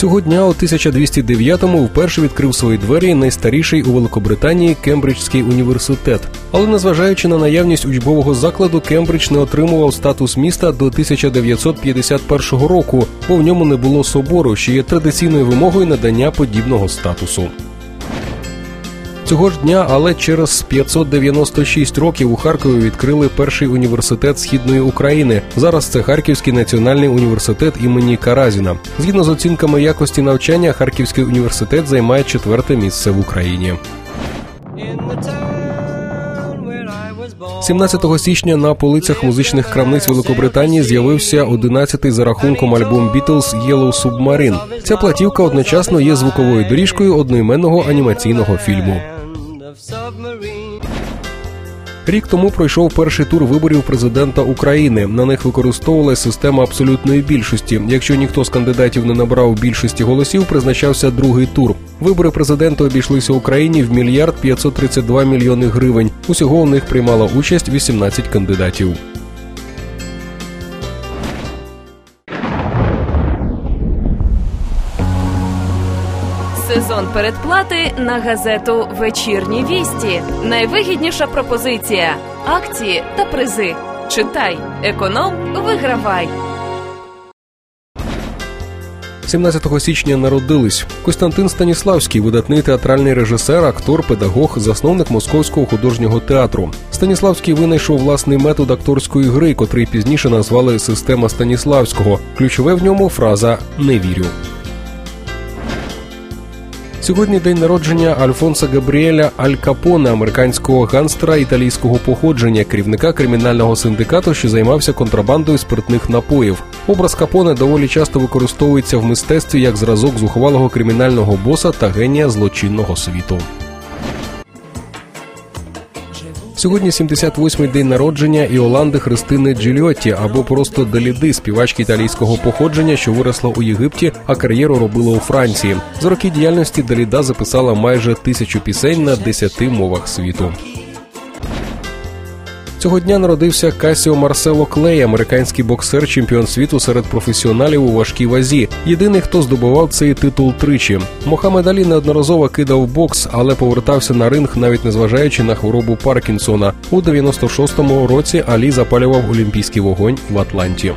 Цього дня у 1209-му вперше відкрив свої двері найстаріший у Великобританії Кембриджський університет. Але незважаючи на наявність учбового закладу, Кембридж не отримував статус міста до 1951 року, бо в ньому не було собору, що є традиційною вимогою надання подібного статусу. Цього ж дня, але через 596 років у Харкові відкрили перший університет східної України. Зараз це Харківський національний університет імені Каразіна. Згідно з оцінками якості навчання, Харківський університет займає четверте місце в Україні. 17 січня на полицях музичних крамниць Великобританії з'явився 11-й за рахунком альбом Beatles Yellow Submarine. Ця платівка одночасно є звуковою доріжкою одноіменного анімаційного фільму. Рік тому пройшов перший тур виборів президента України. На них використовувалася система абсолютної більшості. Якщо ніхто з кандидатів не набрав більшості голосів, призначався другий тур. Вибори президента обійшлися Україні в мільярд 532 мільйони гривень. Усього у них приймало участь 18 кандидатів. Сезон передплати на газету Вечірні вісті. Найвигідніша пропозиція: акції та призи. Читай, економ, вигравай. 17 січня народились Костянтин Станіславський, видатний театральний режисер, актор, педагог, засновник московського художнього театру. Станіславський винайшов власний метод акторської гри, котрий пізніше назвали система Станіславського. Ключове в ньому фраза не вірю. Сьогодні день народження Альфонса Габріеля Аль Капоне, американського ганстера італійського походження, керівника кримінального синдикату, що займався контрабандою спиртних напоїв. Образ Капоне доволі часто використовується в мистецтві як зразок зухвалого кримінального боса та генія злочинного світу. Сьогодні 78-й день народження Іоланди Христини Джильотті або просто Деліди, співачки італійського походження, що виросла у Єгипті, а кар'єру робила у Франції. За роки діяльності Деліда записала майже тисячу пісень на десяти мовах світу. Цього дня народився Касіо Марсело Клей, американський боксер, чемпіон світу серед професіоналів у важкій вазі. Єдиний, хто здобував цей титул тричі. Мохамед Алі неодноразово кидав бокс, але повертався на ринг, навіть незважаючи на хворобу Паркінсона. У 96-му році Алі запалював олімпійський вогонь в Атланті.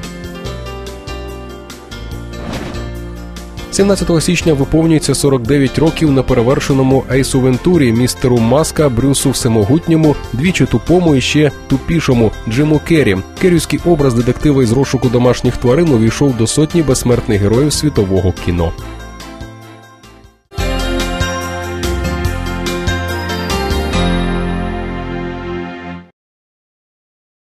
17 січня виповнюється 49 років на перевершеному Ейсу Вентурі, містеру Маска, Брюсу Всемогутньому, двічі тупому і ще тупішому Джиму Керрі. Керрівський образ детектива із розшуку домашніх тварин увійшов до сотні безсмертних героїв світового кіно.